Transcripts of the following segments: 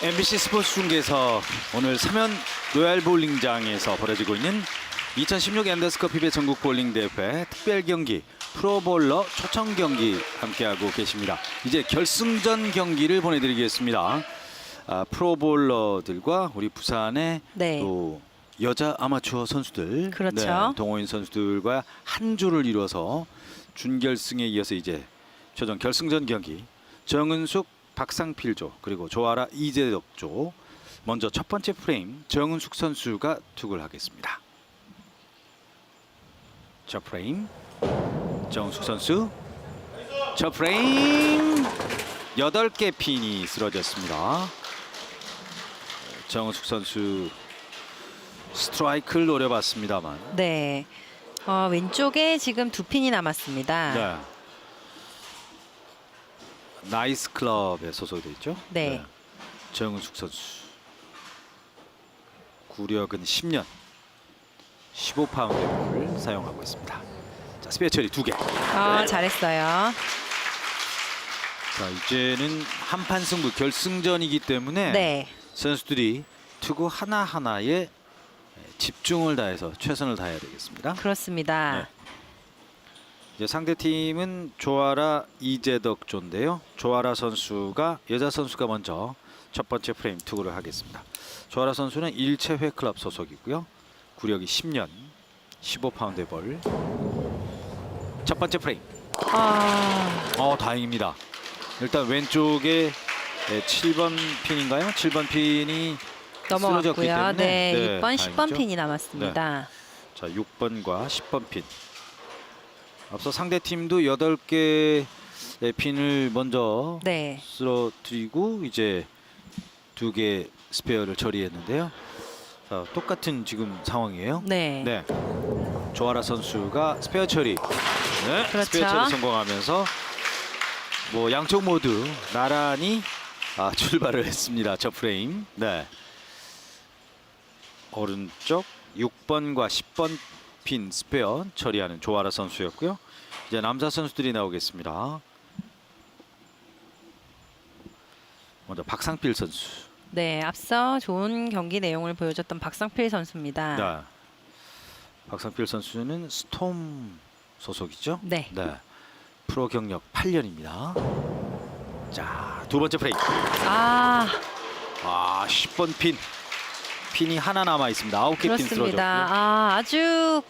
MBC 스포츠 중계에서 오늘 삼연 로얄 볼링장에서 벌어지고 있는 2016 앤더스컵 피베 전국 볼링 대회 특별 경기 프로볼러 초청 경기 함께하고 계십니다. 이제 결승전 경기를 보내드리겠습니다. 아, 프로볼러들과 우리 부산의 네. 또 여자 아마추어 선수들, 그렇죠. 네, 동호인 선수들과 한 조를 이뤄서 준결승에 이어서 이제 최종 결승전 경기 정은숙 박상필조 그리고 조아라 이재덕조 먼저 첫 번째 프레임 정은숙 선수가 투구를 하겠습니다. 첫 프레임 정은숙 선수 첫 프레임 여덟 개 핀이 쓰러졌습니다. 정은숙 선수 스트라이크를 노려봤습니다만 네. 어, 왼쪽에 지금 두 핀이 남았습니다. 네. 나이스 클럽에 소속돼 있죠. 네. 정은숙 선수. 구력은 10년. 15파운드를 사용하고 있습니다. 자, 스페어 처리 두 개. 아, 잘했어요. 자, 이제는 한판 승부 결승전이기 때문에 네. 선수들이 투구 하나하나에 집중을 다해서 최선을 다해야 되겠습니다. 그렇습니다. 네. 이제 상대 팀은 조아라 이재덕 조인데요. 조아라 선수가 여자 선수가 먼저 첫 번째 프레임 투구를 하겠습니다. 조아라 선수는 일체회 클럽 소속이고요. 구력이 10년, 15파운드의 볼. 첫 번째 프레임. 아, 어, 다행입니다. 일단 왼쪽에 네, 7번 핀인가요? 7번 핀이 넘어갔고요. 때문에, 네, 네, 6번, 10번 다행이죠. 핀이 남았습니다. 자, 6번과 10번 핀. 앞서 상대 팀도 8개의 핀을 먼저 네. 쓰러뜨리고 이제 두 개 스페어를 처리했는데요. 자, 똑같은 지금 상황이에요. 네. 네. 조아라 선수가 스페어 처리. 네. 그렇죠. 스페어 처리 성공하면서 뭐 양쪽 모두 나란히 아, 출발을 했습니다. 저 프레임. 네. 오른쪽 6번과 10번 핀 스페어 처리하는 조아라 선수였고요. 이제 남자 선수들이 나오겠습니다. 먼저 박상필 선수. 네, 앞서 좋은 경기 내용을 보여줬던 박상필 선수입니다. 네. 박상필 선수는 스톰 소속이죠. 네. 프로 경력 8년입니다. 자, 두 번째 프레임. 아, 아, 10번 핀. 핀이 하나 남아 있습니다. 아홉 개 핀. 쓰러졌고요. 아, 아주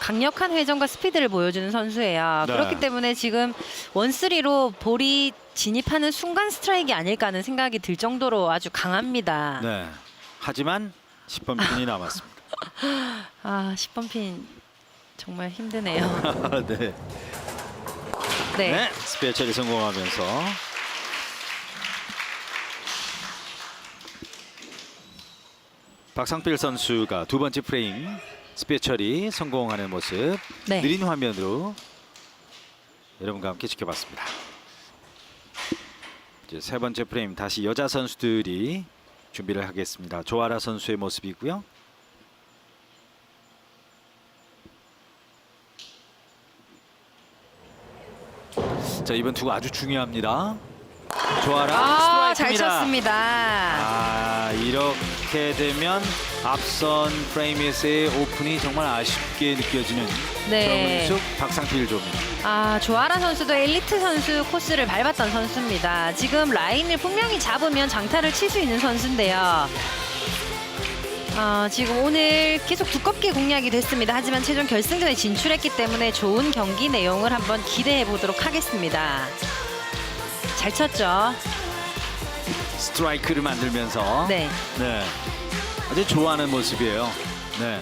강력한 회전과 스피드를 보여주는 선수예요. 네. 그렇기 때문에 지금 원쓰리로 볼이 진입하는 순간 스트라이크 아닐까 하는 생각이 들 정도로 아주 강합니다. 네. 하지만 10번 핀이 남았습니다. 아, 10번 핀 정말 힘드네요. 네. 네. 네. 스페어 처리 성공하면서 박상필 선수가 두 번째 프레임 스페어 처리 성공하는 모습 네. 느린 화면으로 여러분과 함께 지켜봤습니다. 이제 세 번째 프레임 다시 여자 선수들이 준비를 하겠습니다. 조아라 선수의 모습이고요. 자 이번 투구 아주 중요합니다. 조아라 아, 잘 스트라이크입니다. 쳤습니다. 아 이렇게 되면 앞선 프레임에서의 오픈이 정말 아쉽게 느껴지는 네. 정은숙 박상필 조입니다. 아, 조아라 선수도 엘리트 선수 코스를 밟았던 선수입니다. 지금 라인을 분명히 잡으면 장타를 칠 수 있는 선수인데요. 아, 지금 오늘 계속 두껍게 공략이 됐습니다. 하지만 최종 결승전에 진출했기 때문에 좋은 경기 내용을 한번 기대해 보도록 하겠습니다. 잘 쳤죠? 스트라이크를 만들면서 네. 네. 아주 좋아하는 모습이에요. 네.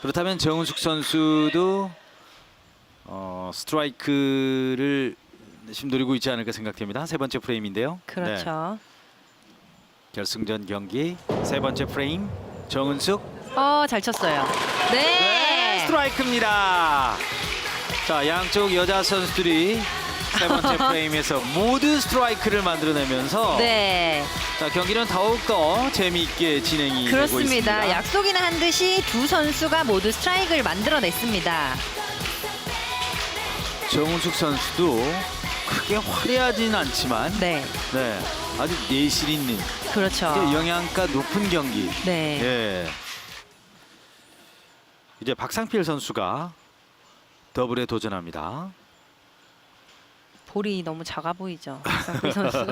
그렇다면 정은숙 선수도 어, 스트라이크를 심도리고 있지 않을까 생각됩니다. 세 번째 프레임인데요. 네. 그렇죠. 결승전 경기 세 번째 프레임 정은숙 어, 잘 쳤어요. 네, 네. 스트라이크입니다. 자 양쪽 여자 선수들이 세 번째 프레임에서 모두 스트라이크를 만들어내면서 네. 자 경기는 더욱더 재미있게 진행이 되고 그렇습니다. 있습니다. 약속이나 한 듯이 두 선수가 모두 스트라이크를 만들어냈습니다. 정은숙 선수도 크게 화려하진 않지만 네, 네, 아주 내실 있는 그렇죠. 영양가 높은 경기. 네. 예. 이제 박상필 선수가 더블에 도전합니다. 볼이 너무 작아 보이죠. 박상필 선수.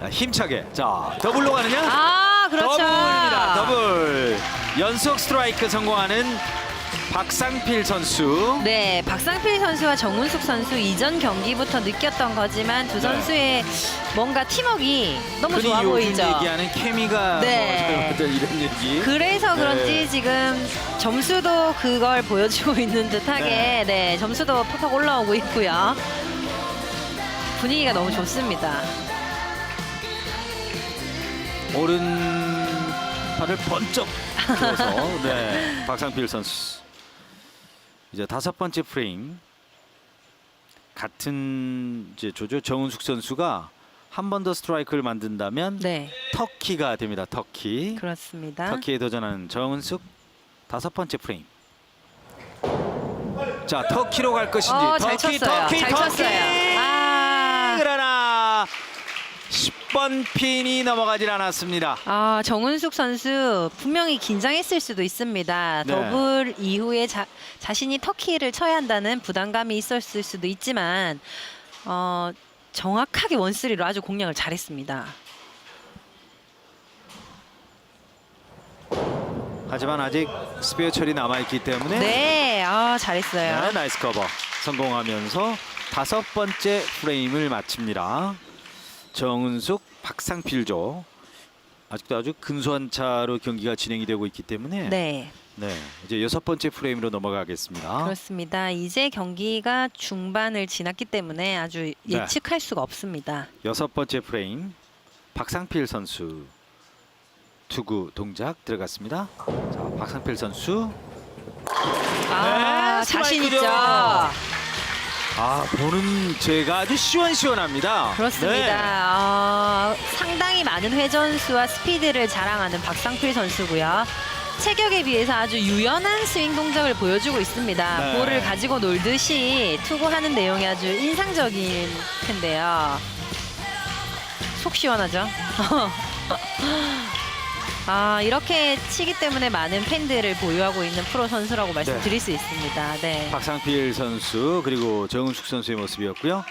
자, 힘차게. 자, 더블로 가느냐? 아, 그렇죠. 더블입니다. 더블. 연속 스트라이크 성공하는 박상필 선수. 네, 박상필 선수와 정운숙 선수 이전 경기부터 느꼈던 거지만 두 네. 선수의 뭔가 팀워크가 너무 흔히 좋아 요즘 보이죠. 얘기하는 케미가 네. 뭐 이런 얘기. 그래서 그런지 네. 지금 점수도 그걸 보여주고 있는 듯하게 네. 네, 점수도 팍팍 올라오고 있고요. 분위기가 너무 좋습니다. 오른팔을 번쩍 들어서 네, 박상필 선수 이제 다섯 번째 프레임 같은 이제 조조 정은숙 선수가 한 번 더 스트라이크를 만든다면 네, 터키가 됩니다. 터키 그렇습니다. 터키에 도전하는 정은숙 다섯 번째 프레임 자 터키로 갈 것인지 어, 잘 터키 쳤어요. 터키 잘 터키 쳤어요. 아. 그러나 10번 핀이 넘어가질 않았습니다. 아, 정은숙 선수 분명히 긴장했을 수도 있습니다. 네. 더블 이후에 자, 자신이 터키를 쳐야 한다는 부담감이 있었을 수도 있지만 어, 정확하게 원쓰리로 아주 공략을 잘했습니다. 하지만 아직 스페어 처리 남아있기 때문에 네, 아, 잘했어요. 네, 나이스 커버 성공하면서 다섯 번째 프레임을 마칩니다. 정은숙, 박상필조 아직도 아주 근소한 차로 경기가 진행이 되고 있기 때문에 네, 네, 이제 여섯 번째 프레임으로 넘어가겠습니다. 그렇습니다. 이제 경기가 중반을 지났기 때문에 아주 네. 예측할 수가 없습니다. 여섯 번째 프레임 박상필 선수 투구 동작 들어갔습니다. 자, 박상필 선수 아, 네, 자신 스트라이크죠. 아 보는 제가 아주 시원시원합니다. 그렇습니다. 네. 어, 상당히 많은 회전수와 스피드를 자랑하는 박상필 선수고요. 체격에 비해서 아주 유연한 스윙 동작을 보여주고 있습니다. 네. 볼을 가지고 놀듯이 투구하는 내용이 아주 인상적일 텐데요. 속 시원하죠? 아 이렇게 치기 때문에 많은 팬들을 보유하고 있는 프로 선수라고 말씀드릴 수 있습니다. 네. 박상필 선수 그리고 정은숙 선수의 모습이었고요.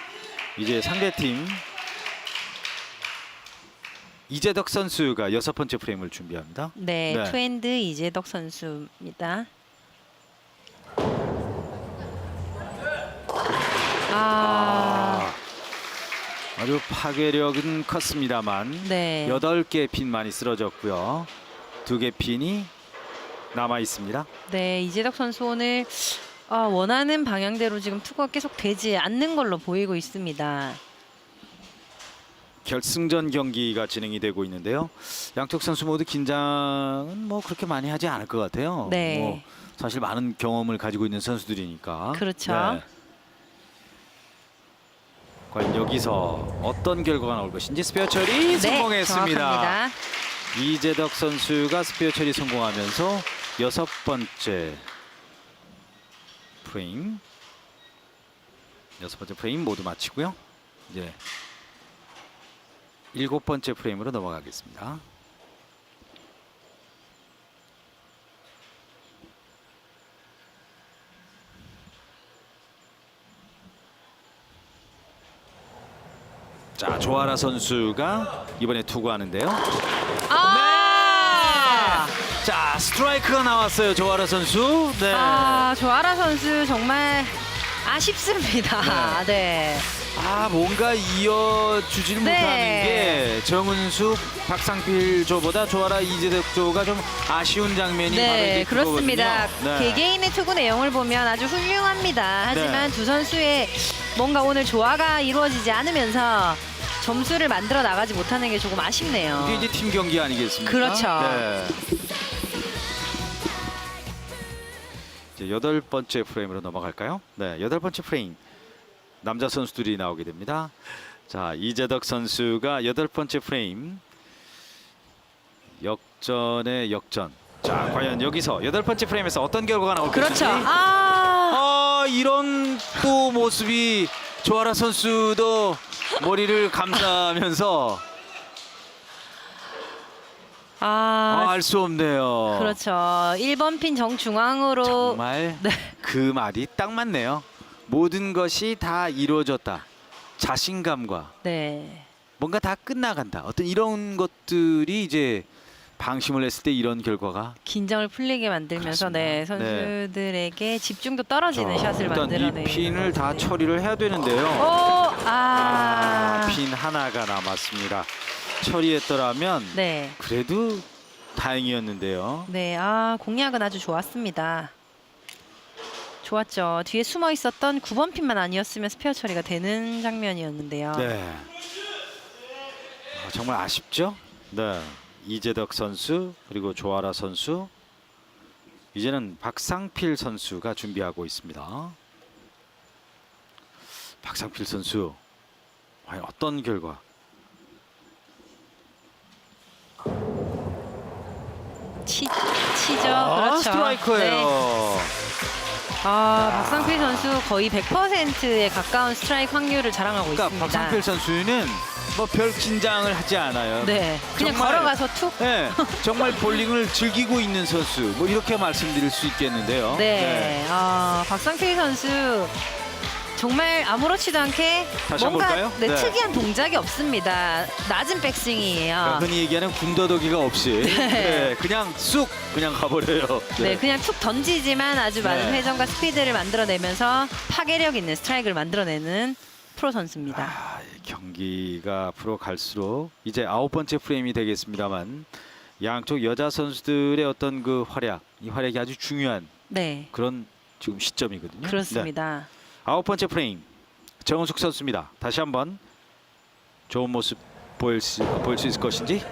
이제 상대팀 이재덕 선수가 여섯 번째 프레임을 준비합니다. 네, 네. 투핸드 이재덕 선수입니다. 아, 아주 파괴력은 컸습니다만 네. 여덟 개 핀만이 쓰러졌고요. 두 개 핀이 남아 있습니다. 네, 이재덕 선수 오늘 아, 원하는 방향대로 지금 투구가 계속 되지 않는 걸로 보이고 있습니다. 결승전 경기가 진행이 되고 있는데요. 양쪽 선수 모두 긴장은 뭐 그렇게 많이 하지 않을 것 같아요. 네. 뭐 사실 많은 경험을 가지고 있는 선수들이니까. 그렇죠. 네. 과연 여기서 어떤 결과가 나올 것인지 스페어 처리 성공했습니다. 네, 정확합니다. 이재덕 선수가 스페어 처리 성공하면서 여섯 번째 프레임 여섯 번째 프레임 모두 마치고요. 이제 일곱 번째 프레임으로 넘어가겠습니다. 자, 조아라 선수가 이번에 투구하는데요. 아, 자, 스트라이크가 나왔어요. 조아라 선수. 네. 아, 조아라 선수 정말 아쉽습니다. 네. 아 뭔가 이어주지는 네. 못하는 게 정은숙, 박상필 조보다 조아라 이재덕 조가 좀 아쉬운 장면이 바로 네, 이제 그렇습니다. 그거거든요. 네. 개개인의 투구 내용을 보면 아주 훌륭합니다. 하지만 네. 두 선수의 뭔가 오늘 조화가 이루어지지 않으면서 점수를 만들어 나가지 못하는 게 조금 아쉽네요. 이게 이제 팀 경기 아니겠습니까? 그렇죠. 네. 이제 여덟 번째 프레임으로 넘어갈까요? 네, 여덟 번째 프레임 남자 선수들이 나오게 됩니다. 자, 이재덕 선수가 여덟 번째 프레임 역전의 역전. 자, 과연 여기서 여덟 번째 프레임에서 어떤 결과가 나올 그렇죠. 아, 아, 이런 또 모습이 조아라 선수도 머리를 감싸면서 아, 알 수 없네요. 그렇죠. 1번 핀 정중앙으로 정말 네. 그 말이 딱 맞네요. 모든 것이 다 이루어졌다. 자신감과 네. 뭔가 다 끝나간다. 어떤 이런 것들이 이제 방심을 했을 때 이런 결과가 긴장을 풀리게 만들면서 네. 네. 선수들에게 집중도 떨어지는 자, 샷을 일단 만들어내는 이 핀을 다 네. 처리를 해야 되는데요. 오, 아, 아, 핀 하나가 남았습니다. 처리했더라면 네. 그래도 다행이었는데요. 네, 아 공략은 아주 좋았습니다. 좋았죠. 뒤에 숨어 있었던 9번 핀만 아니었으면 스페어 처리가 되는 장면이었는데요. 네. 아, 정말 아쉽죠? 네. 이재덕 선수 그리고 조아라 선수 이제는 박상필 선수가 준비하고 있습니다. 박상필 선수 과연 어떤 결과? 치, 치죠. 아, 그렇죠. 스트라이커예요. 네. 아, 박상필 선수 거의 100%에 가까운 스트라이크 확률을 자랑하고 그러니까 있습니다. 박상필 선수는 뭐 별 긴장을 하지 않아요. 네, 그냥 정말- 걸어가서 툭. 네, 정말 볼링을 즐기고 있는 선수 뭐 이렇게 말씀드릴 수 있겠는데요. 네, 아, 박상필 선수 정말 아무렇지도 않게 다시 한번 뭔가 볼까요? 네, 네. 특이한 동작이 없습니다. 낮은 백스윙이에요. 흔히 얘기하는 군더더기가 없이 네, 그냥 쑥 그냥 가버려요. 네, 그냥 툭 던지지만 아주 많은 네. 회전과 스피드를 만들어내면서 파괴력 있는 스트라이크를 만들어내는 프로 선수입니다. 아, 이 경기가 앞으로 갈수록 이제 아홉 번째 프레임이 되겠습니다만 양쪽 여자 선수들의 어떤 그 활약, 이 활약이 아주 중요한 네, 그런 지금 시점이거든요. 네. 그렇습니다. 아홉 번째 프레임 정은숙 선수입니다. 다시 한번 좋은 모습 보일 수, 보일 수 있을 것인지.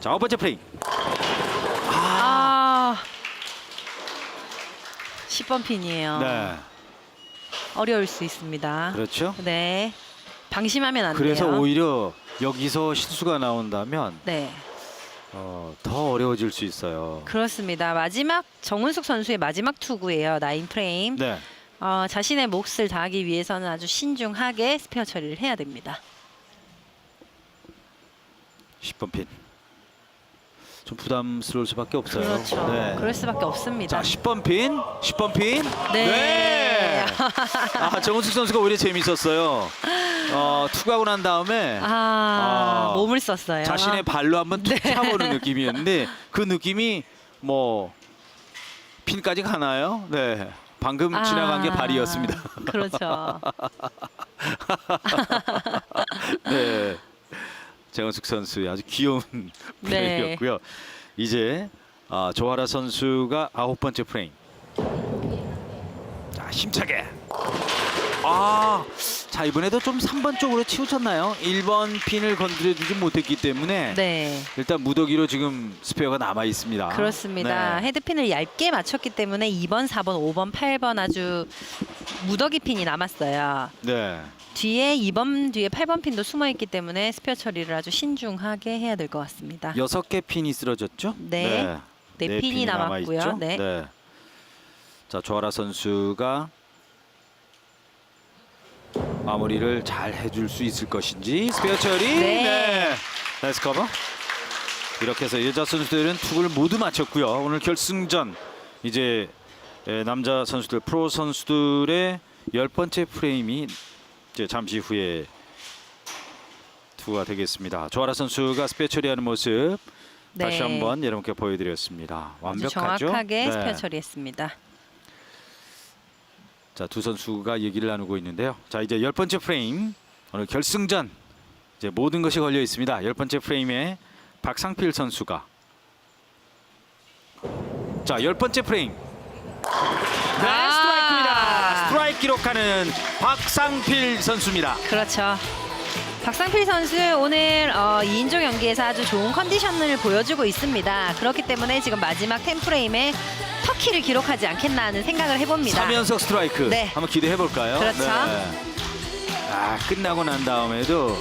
자 아홉 번째 프레임. 아, 10번 핀이에요. 네, 어려울 수 있습니다. 그렇죠. 네, 방심하면 안 그래서 돼요. 오히려 여기서 실수가 나온다면 네, 어, 더 어려워질 수 있어요. 그렇습니다. 마지막 정은숙 선수의 마지막 투구예요. 나인 프레임. 네. 어, 자신의 몫을 다하기 위해서는 아주 신중하게 스페어 처리를 해야 됩니다. 10번 핀. 좀 부담스러울 수밖에 없어요. 그렇죠. 네. 그럴 수밖에 없습니다. 자, 10번 핀. 10번 핀. 네. 아, 정은숙 선수가 오히려 재밌었어요. 어, 투구하고 난 다음에 아, 아, 몸을 썼어요. 자신의 발로 한번 툭 네. 차보는 느낌이었는데 그 느낌이 뭐 핀까지 가나요? 네. 방금 아, 지나간 게 발이었습니다. 그렇죠. 네. 정은숙 선수의 아주 귀여운 네. 플레이였고요. 이제 아, 조하라 선수가 아홉 번째 프레임. 자, 힘차게. 아, 자 이번에도 좀 3번 쪽으로 치우쳤나요? 1번 핀을 건드려주지 못했기 때문에 네, 일단 무더기로 지금 스페어가 남아 있습니다. 그렇습니다. 네. 헤드핀을 얇게 맞췄기 때문에 2번, 4번, 5번, 8번 아주 무더기 핀이 남았어요. 네. 뒤에 2번 뒤에 8번 핀도 숨어 있기 때문에 스페어 처리를 아주 신중하게 해야 될 것 같습니다. 여섯 개 핀이 쓰러졌죠? 네. 네 핀이 남았고요. 남아있죠? 네. 자, 조아라 선수가 마무리를 잘 해줄 수 있을 것인지 스페어 처리. 네. 나이스 커버. 이렇게 해서 여자 선수들은 투구를 모두 마쳤고요. 오늘 결승전 이제 에, 남자 선수들 프로 선수들의 열 번째 프레임이 이제 잠시 후에 투구가 되겠습니다. 조아라 선수가 스페어 처리하는 모습 다시 네. 한번 여러분께 보여드렸습니다. 완벽하죠? 정확하게 네. 스페어 처리했습니다. 자, 두 선수가 얘기를 나누고 있는데요. 자, 이제 열 번째 프레임 오늘 결승전 이제 모든 것이 걸려 있습니다. 열 번째 프레임에 박상필 선수가 자, 열 번째 프레임. 네, 아! 스트라이크입니다. 스트라이크 기록하는 박상필 선수입니다. 그렇죠. 박상필 선수 오늘 어, 2인조 경기에서 아주 좋은 컨디션을 보여주고 있습니다. 그렇기 때문에 지금 마지막 템프레임에 터키를 기록하지 않겠나 하는 생각을 해봅니다. 3연속 스트라이크 네. 한번 기대해 볼까요? 그렇죠. 아, 끝나고 난 다음에도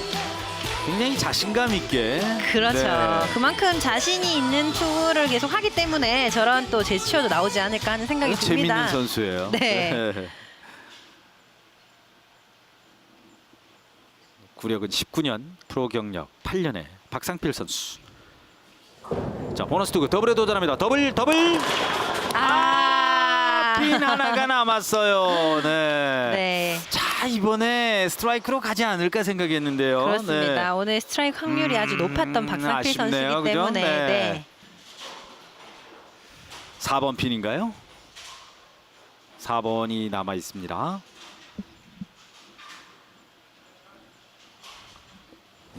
굉장히 자신감 있게 그렇죠. 네. 그만큼 자신이 있는 투구를 계속 하기 때문에 저런 또 제스처도 나오지 않을까 하는 생각이 듭니다. 재밌는 선수예요. 네. 구력은 19년, 프로 경력 8년의 박상필 선수. 자 보너스 투구 더블에 도전합니다. 더블 더블. 아, 핀 하나가 남았어요. 네. 네. 자 이번에 스트라이크로 가지 않을까 생각했는데요. 그렇습니다. 네. 오늘 스트라이크 확률이 아주 높았던 음, 박상필 아쉽네요. 선수이기 그죠? 때문에 네. 네. 4번 핀인가요? 4번이 남아 있습니다.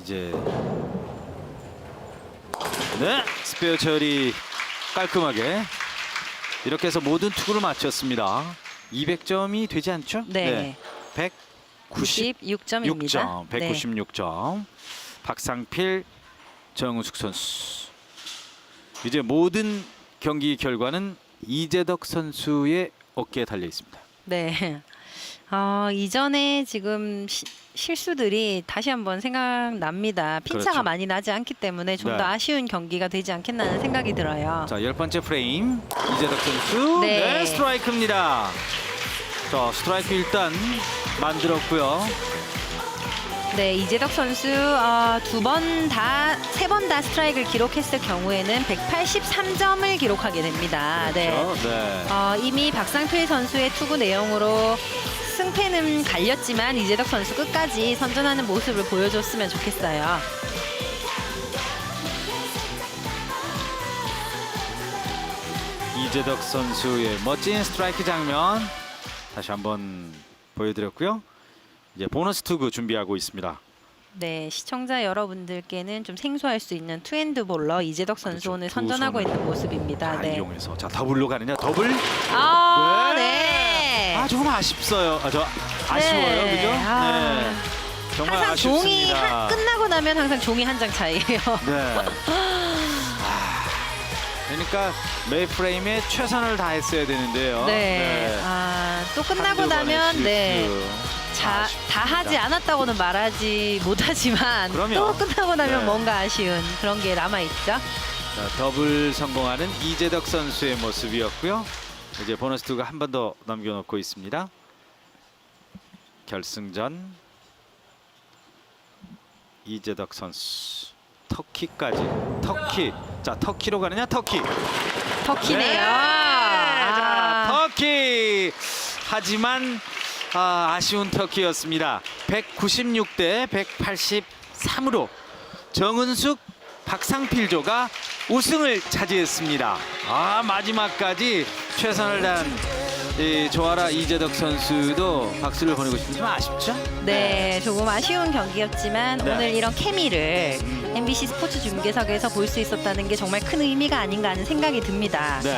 이제 네 스페어 처리 깔끔하게 이렇게 해서 모든 투구를 마쳤습니다. 200점이 되지 않죠? 네. 190 96점입니다. 6점, 196점. 박상필, 정우숙 선수. 이제 모든 경기 결과는 이재덕 선수의 어깨에 달려 있습니다. 네. 어, 이전에 지금 시- 실수들이 다시 한번 생각납니다. 핀차가 그렇죠. 많이 나지 않기 때문에 좀 네. 더 아쉬운 경기가 되지 않겠나 하는 생각이 들어요. 자, 열 번째 프레임 이재덕 선수. 네. 네, 스트라이크입니다. 자, 스트라이크 일단 만들었고요. 네, 이재덕 선수 어, 두번 다, 세 번 다 스트라이크를 기록했을 경우에는 183점을 기록하게 됩니다. 네. 그렇죠. 네. 어, 이미 박상필 선수의 투구 내용으로 승패는 갈렸지만 이재덕 선수 끝까지 선전하는 모습을 보여줬으면 좋겠어요. 이재덕 선수의 멋진 스트라이크 장면 다시 한번 보여드렸고요. 이제 보너스 투구 준비하고 있습니다. 네, 시청자 여러분들께는 좀 생소할 수 있는 투핸드 볼러 이재덕 선수 그렇죠. 오늘 두 선전하고 손을 있는 모습입니다. 다 네. 이용해서 자 더블로 가느냐 더블 아, 네. 네. 아 조금 아쉽어요 아, 저 아쉬워요 네. 그죠 아. 네 정말 항상 종이 아쉽습니다 한, 끝나고 나면 항상 종이 한 장 차이예요. 네 아, 그러니까 매 프레임에 최선을 다했어야 되는데요 네. 아, 또 끝나고 한두 번의 나면 실수. 네. 자, 아쉽습니다. 다 하지 않았다고는 말하지 못하지만 그럼요. 또 끝나고 나면 네. 뭔가 아쉬운 그런 게 남아 있죠. 자, 더블 성공하는 이재덕 선수의 모습이었고요. 이제 보너스 투가 한 번더 넘겨놓고 있습니다. 결승전 이재덕 선수 터키까지 터키 자 터키로 가느냐 터키 터키네요. 네. 아, 자 터키 하지만 아, 아쉬운 터키였습니다. 196대 183으로 정은숙 박상필조가 우승을 차지했습니다. 아 마지막까지 최선을 다한 이 조아라 이재덕 선수도 박수를 보내고 싶지만 아쉽죠? 네, 조금 아쉬운 경기였지만 네. 오늘 이런 케미를 음. MBC 스포츠 중계석에서 볼 수 있었다는 게 정말 큰 의미가 아닌가 하는 생각이 듭니다. 네.